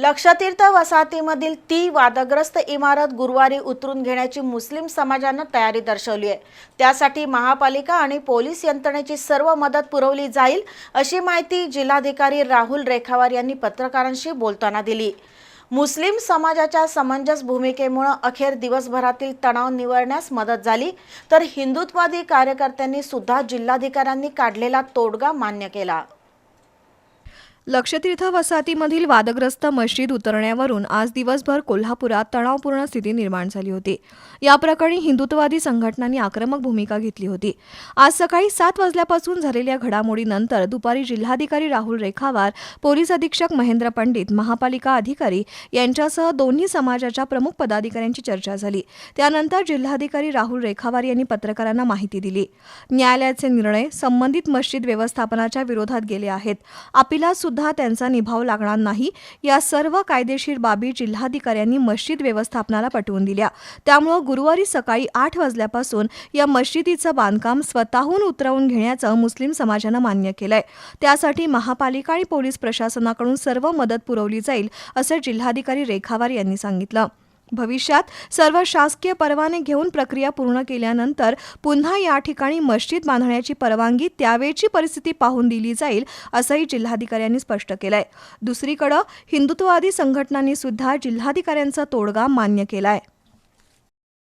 लक्षतीर्थ वसाहतीमधील ती वादग्रस्त इमारत गुरुवारी उतरून घेण्याची मुस्लिम समाजानं तयारी दर्शवली आहे. त्यासाठी महापालिका आणि पोलीस यंत्रणेची सर्व मदत पुरवली जाईल अशी माहिती जिल्हाधिकारी राहुल रेखावार यांनी पत्रकारांशी बोलताना दिली. मुस्लिम समाजाच्या समंजस भूमिकेमुळे अखेर दिवसभरातील तणाव निवडण्यास मदत झाली तर हिंदुत्वादी कार्यकर्त्यांनी सुद्धा जिल्हाधिकाऱ्यांनी काढलेला तोडगा मान्य केला. लक्षतीर्थ वसाहतीमधील वादग्रस्त मस्जिद उतरण्यावरून आज दिवसभर कोल्हापुरात तणावपूर्ण स्थिती निर्माण झाली होती. या प्रकरणी हिंदुत्ववादी संघटनांनी आक्रमक भूमिका घेतली होती. आज सकाळी सात वाजल्यापासून झालेल्या घडामोडीनंतर दुपारी जिल्हाधिकारी राहुल रेखावार पोलीस अधीक्षक महेंद्र पंडित महापालिका अधिकारी यांच्यासह दोन्ही समाजाच्या प्रमुख पदाधिकाऱ्यांची चर्चा झाली. त्यानंतर जिल्हाधिकारी राहुल रेखावार यांनी पत्रकारांना माहिती दिली. न्यायालयाचे निर्णय संबंधित मस्जिद व्यवस्थापनाच्या विरोधात गेले आहेत. अपिलात सुद्धा त्यांचा निभाव लागणार नाही. या सर्व कायदेशीर बाबी जिल्हाधिकाऱ्यांनी मस्जिद व्यवस्थापनाला पटवून दिल्या. त्यामुळं गुरुवारी सकाळी आठ वाजल्यापासून या मशिदीचं बांधकाम स्वतःहून उतरवून घेण्याचं मुस्लिम समाजानं मान्य केलंय. त्यासाठी महापालिका आणि पोलीस प्रशासनाकडून सर्व मदत पुरवली जाईल असं जिल्हाधिकारी रेखावार यांनी सांगितलं. भविष्यात सर्व शासकीय परवाने घेऊन प्रक्रिया पूर्ण केल्यानंतर पुन्हा या ठिकाणी मस्जिद बांधण्याची परवानगी त्यावेळची परिस्थिती पाहून दिली जाईल असंही जिल्हाधिकाऱ्यांनी स्पष्ट केलंय. दुसरीकडं हिंदुत्ववादी संघटनांनी सुद्धा जिल्हाधिकाऱ्यांचा तोडगा मान्य केलाय.